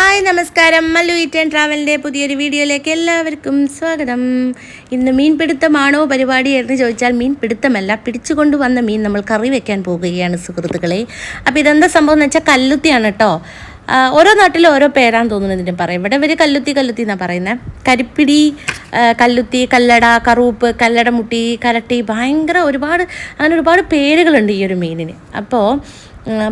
Hi നമസ്കാരം. Mallu eat and ട്രാവലിന്റെ പുതിയൊരു വീഡിയോയിലേക്ക് എല്ലാവർക്കും സ്വാഗതം. ഇന്ന് മീൻ പിടുത്തമാണോ പരിപാടി എന്ന് ചോദിച്ചാൽ മീൻ പിടുത്തമല്ല പിടിച്ചുകൊണ്ട് വന്ന മീൻ നമ്മൾ കറി വെക്കാൻ പോകുകയാണ് സുഹൃത്തുക്കളെ. അപ്പോൾ ഇതെന്താ സംഭവം എന്ന് വെച്ചാൽ കല്ലുത്തിയാണ് കേട്ടോ. ഓരോ നാട്ടിലും ഓരോ പേരാന്ന് തോന്നുന്നു ഇതിന് പറയും ഇവിടെ ഇവർ കല്ലുത്തി കല്ലുത്തി എന്നാണ് പറയുന്നത് കരിപ്പിടി കല്ലുത്തി കല്ലട കറൂപ്പ് കല്ലടമുട്ടി കരട്ടി ഭയങ്കര ഒരുപാട് അങ്ങനെ ഒരുപാട് പേരുകളുണ്ട് ഈ ഒരു മീനിന്. അപ്പോൾ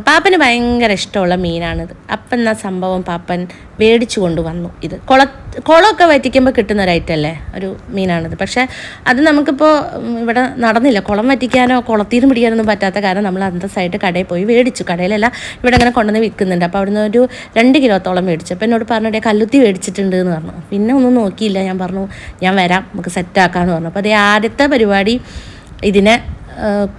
പാപ്പന് ഭയങ്കര ഇഷ്ടമുള്ള മീനാണിത്. അപ്പം എന്നാ സംഭവം പാപ്പൻ മേടിച്ചു കൊണ്ടുവന്നു. ഇത് കുള കുളമൊക്കെ വറ്റിക്കുമ്പോൾ കിട്ടുന്ന ഒരു ഐറ്റം അല്ലേ? ഒരു മീനാണിത്. പക്ഷേ അത് നമുക്കിപ്പോൾ ഇവിടെ നടന്നില്ല. കുളം വറ്റിക്കാനോ കുളത്തീരും പിടിക്കാനൊന്നും പറ്റാത്ത കാരണം നമ്മൾ അന്തസ്സായിട്ട് കടയിൽ പോയി മേടിച്ചു. കടയിലല്ല ഇവിടെ അങ്ങനെ കൊണ്ടുവന്ന് വിൽക്കുന്നുണ്ട്. അപ്പോൾ അവിടുന്ന് ഒരു രണ്ട് കിലോത്തോളം മേടിച്ചു. അപ്പോൾ എന്നോട് പറഞ്ഞിട്ട് കല്ലുത്തി മേടിച്ചിട്ടുണ്ട് എന്ന് പറഞ്ഞു. പിന്നെ ഒന്നും നോക്കിയില്ല. ഞാൻ പറഞ്ഞു ഞാൻ വരാം. നമുക്ക് സെറ്റാക്കാമെന്ന് പറഞ്ഞു. അപ്പോൾ അതേ ആദ്യത്തെ പരിപാടി ഇതിനെ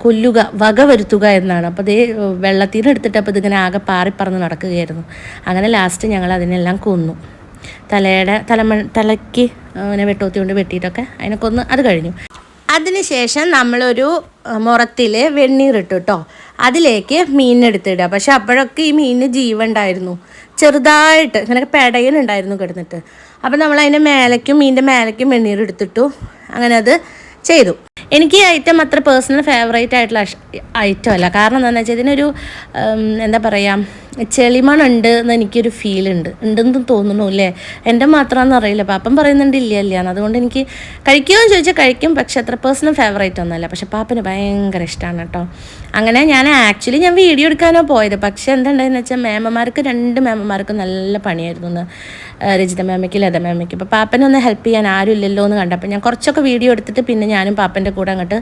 കൊല്ലുക വക വരുത്തുക എന്നാണ്. അപ്പോൾ അതേ വെള്ളത്തിൽ എടുത്തിട്ട് അപ്പോൾ ഇതിങ്ങനെ ആകെ പാറിപ്പറന്ന് നടക്കുകയായിരുന്നു. അങ്ങനെ ലാസ്റ്റ് ഞങ്ങൾ അതിനെല്ലാം കൊന്നു. തലയുടെ തലമ തലയ്ക്ക് അങ്ങനെ വെട്ടോത്തി കൊണ്ട് വെട്ടിയിട്ടൊക്കെ അതിനെ കൊന്ന് അത് കഴിഞ്ഞു. അതിനുശേഷം നമ്മളൊരു മുറത്തിൽ വെണ്ണീറിട്ടു കേട്ടോ അതിലേക്ക് മീനെടുത്തിടുക പക്ഷെ അപ്പോഴൊക്കെ ഈ മീനിന് ജീവൻ ഉണ്ടായിരുന്നു. ചെറുതായിട്ട് ഇങ്ങനെ പെടയനുണ്ടായിരുന്നു കിടന്നിട്ട്. അപ്പം നമ്മൾ അതിന്റെ മേലയ്ക്കും മീനിന്റെ മേലയ്ക്കും വെണ്ണീർ എടുത്തിട്ടു. അങ്ങനെ അത് ചെയ്തു. എനിക്ക് ഈ ഐറ്റം അത്ര പേഴ്സണൽ ഫേവറേറ്റ് ആയിട്ടുള്ള ഐറ്റം അല്ല. കാരണം എന്താണെന്ന് വെച്ചാൽ ഇതിനൊരു എന്താ പറയുക ചെളിമണുണ്ട് എന്ന് എനിക്കൊരു ഫീൽ ഉണ്ട്. ഉണ്ടെന്ന് തോന്നുന്നു അല്ലേ? എന്റെ മാത്രമാണെന്ന് അറിയില്ല. പാപ്പൻ പറയുന്നുണ്ട് ഇല്ല ഇല്ല അതുകൊണ്ട് എനിക്ക് കഴിക്കുമോ എന്ന് ചോദിച്ചാൽ കഴിക്കും. പക്ഷെ അത്ര പേഴ്സണൽ ഫേവറേറ്റ് ഒന്നുമല്ല. പക്ഷെ പാപ്പന് ഭയങ്കര ഇഷ്ടമാണ് കേട്ടോ. അങ്ങനെ ഞാൻ ആക്ച്വലി ഞാൻ വീഡിയോ എടുക്കാനോ പോയത്. പക്ഷെ എന്തുണ്ടായെന്ന് വെച്ചാൽ മേമമാർക്ക് രണ്ട് മേമമാർക്ക് നല്ല പണിയായിരുന്നു എന്ന് രജിത മേമയ്ക്ക് ലത മേമയ്ക്ക്. അപ്പോൾ പാപ്പനെ ഒന്ന് ഹെൽപ്പ് ചെയ്യാൻ ആരും ഇല്ലല്ലോ എന്ന് കണ്ടപ്പോൾ ഞാൻ കുറച്ചൊക്കെ വീഡിയോ എടുത്തിട്ട് പിന്നെ ഞാനും പാപ്പന്റെ കൂടെ അങ്ങോട്ട്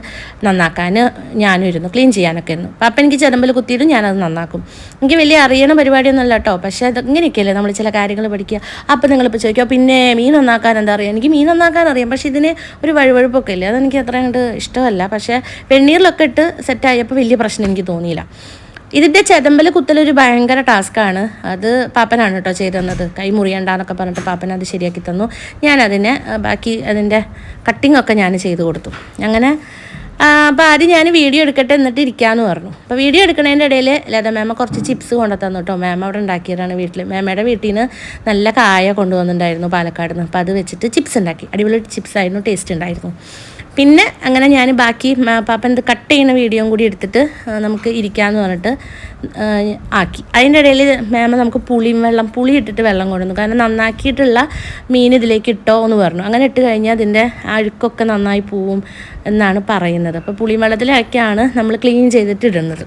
നന്നാക്കാൻ ഞാനും ഇരുന്നു. ക്ലീൻ ചെയ്യാനൊക്കെ ഇരുന്നു. പാപ്പ എനിക്ക് ചെറുമ്പിൽ കുത്തിയിട്ടും ഞാനത് നന്നാക്കും. എനിക്ക് വലിയ അറിയണ പരിപാടിയൊന്നും അല്ല കേട്ടോ. പക്ഷേ അത് ഇങ്ങനെയൊക്കെയല്ലേ നമ്മൾ ചില കാര്യങ്ങൾ പഠിക്കുക. അപ്പം നിങ്ങളിപ്പോൾ ചോദിക്കുക പിന്നെ മീൻ നന്നാക്കാൻ എന്താ അറിയാം? എനിക്ക് മീൻ നന്നാക്കാൻ അറിയാം. പക്ഷേ ഇതിന് ഒരു വഴുവഴുപ്പൊക്കെ ഇല്ലേ? അതെനിക്ക് അത്ര കണ്ട് ഇഷ്ടമല്ല. പക്ഷേ വെണ്ണീറിലൊക്കെ ഇട്ട് സെറ്റായപ്പോൾ വലിയ പ്രശ്നം എനിക്ക് തോന്നിയില്ല. ഇതിന്റെ ചെതമ്പൽ കുത്തലൊരു ഭയങ്കര ടാസ്ക്കാണ് അത് പാപ്പനാണ് കേട്ടോ ചെയ്തു തന്നത്. കൈ മുറിയണ്ടെന്നൊക്കെ പറഞ്ഞിട്ട് പാപ്പൻ അത് ശരിയാക്കി തന്നു. ഞാനതിനെ ബാക്കി അതിന്റെ കട്ടിങ്ങൊക്കെ ഞാൻ ചെയ്തു കൊടുത്തു. അങ്ങനെ അപ്പോൾ ആദ്യം ഞാൻ വീഡിയോ എടുക്കട്ടെ എന്നിട്ട് ഇരിക്കാമെന്ന് പറഞ്ഞു. അപ്പോൾ വീഡിയോ എടുക്കുന്നതിന്റെ ഇടയിൽ ലത മാമ കുറച്ച് ചിപ്സ് കൊണ്ടു തന്നു കേട്ടോ മേമ അവിടെ ഉണ്ടാക്കിയതാണ് വീട്ടിൽ മാമയുടെ വീട്ടിൽ നിന്ന് നല്ല കായ കൊണ്ടുവന്നിട്ടുണ്ടായിരുന്നു പാലക്കാട് നിന്ന്. അപ്പോൾ അത് വെച്ചിട്ട് ചിപ്സ് ഉണ്ടാക്കി. അടിപൊളി ചിപ്സ് ആയിരുന്നു ടേസ്റ്റ് ഉണ്ടായിരുന്നു. പിന്നെ അങ്ങനെ ഞാൻ ബാക്കി പാപ്പൻ കട്ട് ചെയ്യുന്ന വീഡിയോയും കൂടി എടുത്തിട്ട് നമുക്ക് ഇരിക്കാമെന്ന് പറഞ്ഞിട്ട് ആക്കി. അതിന്റെ ഇടയിൽ മാമ നമുക്ക് പുളിയും വെള്ളം പുളി ഇട്ടിട്ട് വെള്ളം കൊണ്ടുവന്നു. കാരണം നന്നാക്കിയിട്ടുള്ള മീൻ ഇതിലേക്ക് ഇട്ടോ എന്ന് പറഞ്ഞു. അങ്ങനെ ഇട്ട് കഴിഞ്ഞാൽ അതിന്റെ അഴുക്കൊക്കെ നന്നായി പോവും എന്നാണ് പറയുന്നത്. അപ്പോൾ പുളിയും വെള്ളത്തിലൊക്കെയാണ് നമ്മൾ ക്ലീൻ ചെയ്തിട്ട് ഇടുന്നത്.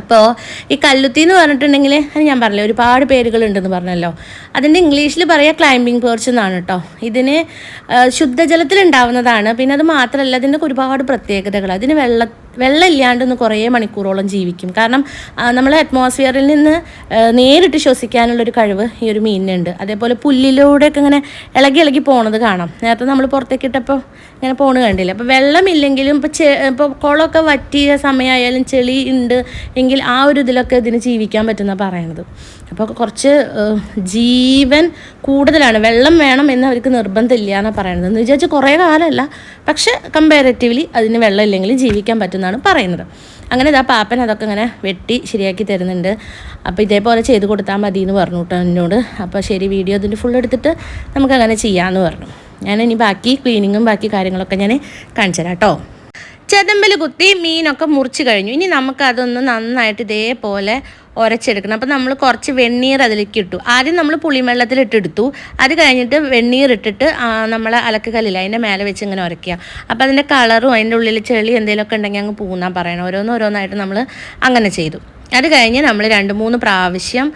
അപ്പോൾ ഈ കല്ലുത്തി എന്ന് പറഞ്ഞിട്ടുണ്ടെങ്കിൽ അത് ഞാൻ പറഞ്ഞില്ല ഒരുപാട് പേരുകളുണ്ടെന്ന് പറഞ്ഞല്ലോ. അതിന്റെ ഇംഗ്ലീഷിൽ പറയുക ക്ലൈംബിംഗ് പേർച്ച് എന്നാണ് കേട്ടോ ഇതിന് ഉണ്ടാവുന്നതാണ് പിന്നെ അത് മാത്രമല്ല ഇതിന്റെ ഒരുപാട് പ്രത്യേകതകൾ അതിന് വെള്ള വെള്ളം ഇല്ലാണ്ടൊന്ന് കുറേ മണിക്കൂറോളം ജീവിക്കും. കാരണം നമ്മൾ അറ്റ്മോസ്ഫിയറിൽ നിന്ന് നേരിട്ട് ശ്വസിക്കാനുള്ളൊരു കഴിവ് ഈ ഒരു മീനിനുണ്ട്. അതേപോലെ പുല്ലിലൂടെയൊക്കെ ഇങ്ങനെ ഇളകി ഇളകി പോണത് കാണാം. നേരത്തെ നമ്മൾ പുറത്തേക്ക് ഇട്ടപ്പോൾ ഇങ്ങനെ പോണ് കണ്ടില്ല? അപ്പോൾ വെള്ളമില്ലെങ്കിലും ഇപ്പോൾ ചെ ഇപ്പോൾ കുളമൊക്കെ വറ്റിയ സമയമായാലും ചെളി ഉണ്ട് എങ്കിൽ ആ ഒരു ഇതിലൊക്കെ ഇതിന് ജീവിക്കാൻ പറ്റുന്ന പറയണത്. അപ്പോൾ കുറച്ച് ജീവൻ കൂടുതലാണ്. വെള്ളം വേണം എന്ന് അവർക്ക് നിർബന്ധമില്ല എന്നാണ് പറയുന്നത് എന്ന് വിചാരിച്ച് കുറേ കാലമല്ല. പക്ഷേ കമ്പാരറ്റീവ്ലി അതിന് വെള്ളം ഇല്ലെങ്കിലും ജീവിക്കാൻ പറ്റുന്നതാണ് പറയുന്നത്. അങ്ങനെ ഇതാ പാപ്പൻ അതൊക്കെ ഇങ്ങനെ വെട്ടി ശരിയാക്കി തരുന്നുണ്ട്. അപ്പോൾ ഇതേപോലെ ചെയ്ത് കൊടുത്താൽ മതി എന്ന് പറഞ്ഞു കേട്ടോ എന്നോട്. അപ്പോൾ ശരി വീഡിയോ ഇതിന്റെ ഫുൾ എടുത്തിട്ട് നമുക്ക് അങ്ങനെ ചെയ്യാമെന്ന് പറഞ്ഞു. ഞാൻ ഇനി ബാക്കി ക്ലീനിങ്ങും ബാക്കി കാര്യങ്ങളൊക്കെ ഞാൻ കാണിച്ചു തരാം കേട്ടോ ചെതമ്പൽ കുത്തി മീനൊക്കെ മുറിച്ച് കഴിഞ്ഞു. ഇനി നമുക്കതൊന്ന് നന്നായിട്ട് ഇതേപോലെ ഉരച്ചെടുക്കണം അപ്പോൾ നമ്മൾ കുറച്ച് വെണ്ണീർ അതിലേക്ക് ഇട്ടു. ആദ്യം നമ്മൾ പുളിവെള്ളത്തിൽ ഇട്ടെടുത്തു. അത് കഴിഞ്ഞിട്ട് വെണ്ണീർ ഇട്ടിട്ട് നമ്മൾ അലക്ക് കല്ലിൽ അതിന്റെ മേലെ വെച്ച് ഇങ്ങനെ ഉരയ്ക്കുക അപ്പോൾ അതിന്റെ കളറും അതിന്റെ ഉള്ളിൽ ചെളി എന്തെങ്കിലുമൊക്കെ ഉണ്ടെങ്കിൽ അങ്ങ് പോകുന്നാൻ പറയണം. ഓരോന്ന് ഓരോന്നായിട്ട് നമ്മൾ അങ്ങനെ ചെയ്തു. അത് കഴിഞ്ഞ് നമ്മൾ രണ്ട് മൂന്ന് പ്രാവശ്യം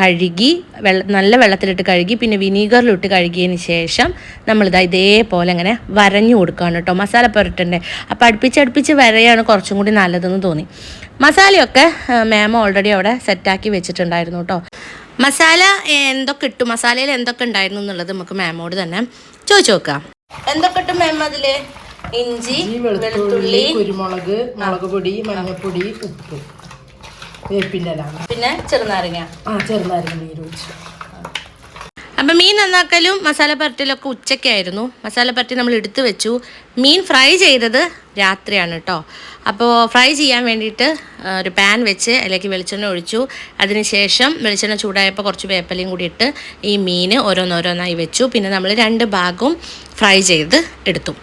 കഴുകി വെള്ള നല്ല വെള്ളത്തിലിട്ട് കഴുകി പിന്നെ വിനീഗറിലിട്ട് കഴുകിയതിന് ശേഷം നമ്മളിതാ ഇതേപോലെ അങ്ങനെ വരഞ്ഞു കൊടുക്കുകയാണ് കേട്ടോ മസാല പുരട്ടണ്ടേ. അപ്പോൾ അടുപ്പിച്ച് അടുപ്പിച്ച് വരയാണ് കുറച്ചും കൂടി നല്ലതെന്ന് തോന്നി. മസാലയൊക്കെ മാം ഓൾറെഡി അവിടെ സെറ്റാക്കി വെച്ചിട്ടുണ്ടായിരുന്നു കേട്ടോ. മസാല എന്തൊക്കെ ഇട്ടു? മസാലയിൽ എന്തൊക്കെ ഉണ്ടായിരുന്നു എന്നുള്ളത് നമുക്ക് മാമോട് തന്നെ ചോദിച്ചു നോക്കാം. എന്തൊക്കെ ഇട്ടു മാം അതിൽ ഇഞ്ചി വെളുത്തുള്ളി കുരുമുളക് മുളക് പൊടി മഞ്ഞൾപ്പൊടി ഉപ്പ്. വേപ്പിന്റെ ഇല പിന്നെ ചെറുനാരങ്ങ. ആ ചെറുനാരങ്ങ നീര് ഒഴിച്ചു. അപ്പം അപ്പം മീൻ നന്നാക്കലും മസാല പരട്ടലൊക്കെ ഉച്ചയ്ക്കായിരുന്നു. മസാല പരട്ടി നമ്മൾ എടുത്തു വെച്ചു. മീൻ ഫ്രൈ ചെയ്തത് രാത്രിയാണ് കേട്ടോ അപ്പോൾ ഫ്രൈ ചെയ്യാൻ വേണ്ടിയിട്ട് ഒരു പാൻ വെച്ച് അതിലേക്ക് വെളിച്ചെണ്ണ ഒഴിച്ചു. അതിനുശേഷം വെളിച്ചെണ്ണ ചൂടായപ്പോൾ കുറച്ച് വേപ്പലയും കൂടി ഇട്ട് ഈ മീൻ ഓരോന്നോരോന്നായി വെച്ചു. പിന്നെ നമ്മൾ രണ്ട് ഭാഗവും ഫ്രൈ ചെയ്ത് എടുത്തു.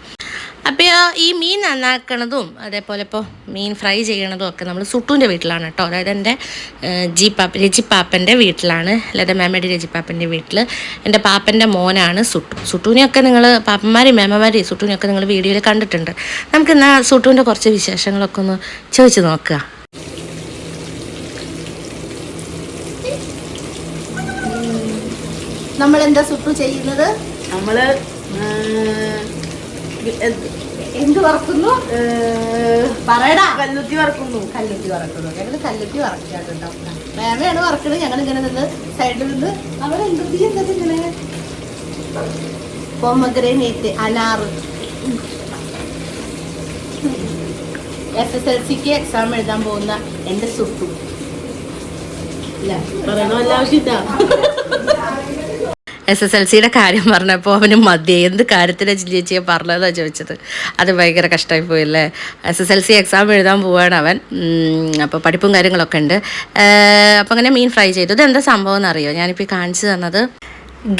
അപ്പോൾ ഈ മീൻ നന്നാക്കണതും അതേപോലെ ഇപ്പോൾ മീൻ ഫ്രൈ ചെയ്യണതും ഒക്കെ നമ്മൾ സുട്ടുവിന്റെ വീട്ടിലാണ് കേട്ടോ. അതായത് എന്റെ ജി പാപ്പ രജിപ്പാപ്പന്റെ വീട്ടിലാണ്. ലത മേമയുടെ രജിപ്പാപ്പന്റെ വീട്ടിൽ എന്റെ പാപ്പന്റെ മോനാണ് സുട്ടു. സുട്ടുവിനെയൊക്കെ നിങ്ങൾ പാപ്പന്മാരെയും മേമ്മമാരെയും സുട്ടുവിനെയൊക്കെ നിങ്ങൾ വീഡിയോയിൽ കണ്ടിട്ടുണ്ട്. നമുക്ക് എന്നാൽ സുട്ടുവിന്റെ കുറച്ച് വിശേഷങ്ങളൊക്കെ ഒന്ന് ചോദിച്ചു നോക്കുക. നമ്മൾ എന്താ സുട്ടു ചെയ്യുന്നത്? നമ്മൾ എന്ത് വറക്കുന്നു? പറയടാ. കല്ലുത്തി വറക്കുന്നു. കല്ലുത്തി വറക്കുന്നു. ഞങ്ങൾ കല്ലുത്തി വറക്കാണ് കേട്ടോ. മേമയാണ് വറക്കുന്നത് ഞങ്ങൾ ഇങ്ങനെ നിന്ന് സൈഡിൽ നിന്ന് അവിടെ എന്തൊക്കെ എന്താ ഇങ്ങനെ pomegranate അനാറ് S S L C exam എഴുതാൻ പോകുന്ന എന്റെ സുട്ടു. ഇല്ല. പറയണ? എല്ലാ ആവശ്യമില്ല? എസ് എസ് എൽ സിയുടെ കാര്യം പറഞ്ഞപ്പോൾ അവന് മതി. എന്ത് കാര്യത്തിനാണ് ചേച്ചിയെ പറഞ്ഞതെന്നാണ് ചോദിച്ചത്. അത് ഭയങ്കര കഷ്ടമായി പോയല്ലേ S S L C exam എഴുതാൻ പോവാണ് അവൻ. അപ്പോൾ പഠിപ്പും കാര്യങ്ങളൊക്കെ ഉണ്ട്. അപ്പോൾ അങ്ങനെ മീൻ ഫ്രൈ ചെയ്തു. ഇത് എന്താ സംഭവം എന്നറിയോ? ഞാനിപ്പോൾ കാണിച്ചു തന്നത്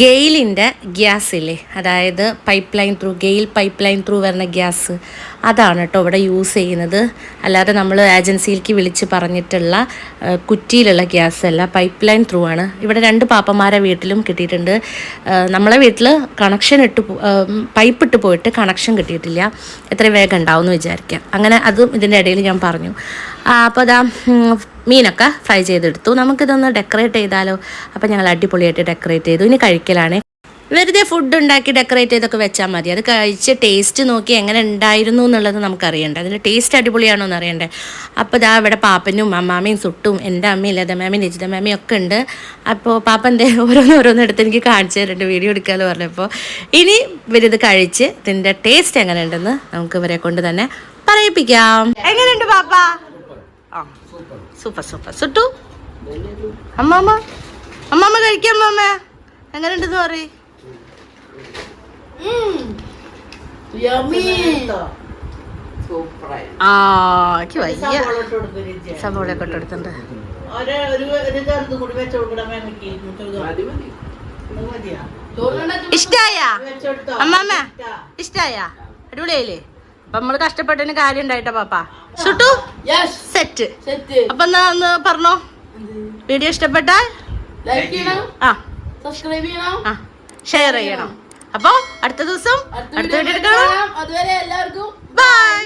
ഗെയിലിന്റെ ഗ്യാസ് ഇല്ലേ അതായത് pipe line through GAIL pipe line through വരുന്ന ഗ്യാസ്. അതാണ് കേട്ടോ ഇവിടെ യൂസ് ചെയ്യുന്നത്. അല്ലാതെ നമ്മൾ ഏജൻസിയിലേക്ക് വിളിച്ച് പറഞ്ഞിട്ടുള്ള കുറ്റിയിലുള്ള ഗ്യാസ് അല്ല പൈപ്പ് ലൈൻ ത്രൂ ആണ്. ഇവിടെ രണ്ട് പാപ്പന്മാരെ വീട്ടിലും കിട്ടിയിട്ടുണ്ട്. നമ്മളെ വീട്ടിൽ കണക്ഷൻ ഇട്ട് പൈപ്പ് ഇട്ട് പോയിട്ട് കണക്ഷൻ കിട്ടിയിട്ടില്ല. എത്ര വേഗം ഉണ്ടാവും എന്ന് വിചാരിക്കാം. അങ്ങനെ അതും ഇതിന്റെ ഇടയിൽ ഞാൻ പറഞ്ഞു. അപ്പോൾ അതാ മീനൊക്കെ ഫ്രൈ ചെയ്തെടുത്തു. നമുക്കിതൊന്ന് ഡെക്കറേറ്റ് ചെയ്താലോ? അപ്പോൾ ഞങ്ങൾ അടിപൊളിയായിട്ട് ഡെക്കറേറ്റ് ചെയ്തു. ഇനി കഴിക്കലാണ്. വെറുതെ ഫുഡ് ഉണ്ടാക്കി ഡെക്കറേറ്റ് ചെയ്തൊക്കെ വെച്ചാൽ മതി. അത് കഴിച്ച് ടേസ്റ്റ് നോക്കി എങ്ങനെ ഉണ്ടായിരുന്നു എന്നുള്ളത് നമുക്കറിയണ്ടേ. അതിന്റെ ടേസ്റ്റ് അടിപൊളിയാണോ എന്ന് അറിയണ്ടേ അപ്പോൾ ഇതാ ഇവിടെ പാപ്പനും അമ്മാമയും സുട്ടും എന്റെ അമ്മയും ലതമാമയും രജിതമാമയും ഒക്കെ ഉണ്ട്. അപ്പോൾ പാപ്പ എന്തേ ഓരോന്ന് ഓരോന്ന് എടുത്ത് എനിക്ക് കാണിച്ചു തരുന്നുണ്ട് വീഡിയോ എടുക്കാമെന്ന് പറഞ്ഞപ്പോൾ ഇനി ഇവരിത് കഴിച്ച് ഇതിന്റെ ടേസ്റ്റ് എങ്ങനെ ഉണ്ടെന്ന് നമുക്ക് ഇവരെ കൊണ്ട് തന്നെ പറയിപ്പിക്കാം. എങ്ങനെയുണ്ട് പാപ്പ? ആ. സൂപ്പർ. സൂപ്പർ സുട്ടു? അമ്മാമ്മ അമ്മാമ്മ കഴിക്കാം അമ്മാമ്മ എങ്ങനെയുണ്ടെന്ന് പറയ് ആ എനിക്ക് വയ്യ. സവോളയൊക്കെ ഇട്ടെടുത്തുണ്ട് ഇഷ്ടായ? അമ്മാമ്മ ഇഷ്ടായ? അടിപൊളിയായില്ലേ? അപ്പൊ നമ്മൾ കഷ്ടപ്പെട്ടതിന് കാര്യം ഉണ്ടായിട്ടോ പാപ്പ? സുട്ടു സെറ്റ് അപ്പൊ എന്നാ ഒന്ന് പറഞ്ഞോ? വീഡിയോ ഇഷ്ടപ്പെട്ടാൽ ലൈക്ക് ചെയ്യണം. ആ. സബ്സ്ക്രൈബ് ചെയ്യണം. ആ. ഷെയർ ചെയ്യണം. അപ്പൊ അടുത്ത ദിവസം അടുത്ത വീഡിയോ എടുക്കണം അതുവരെ എല്ലാവർക്കും ബൈ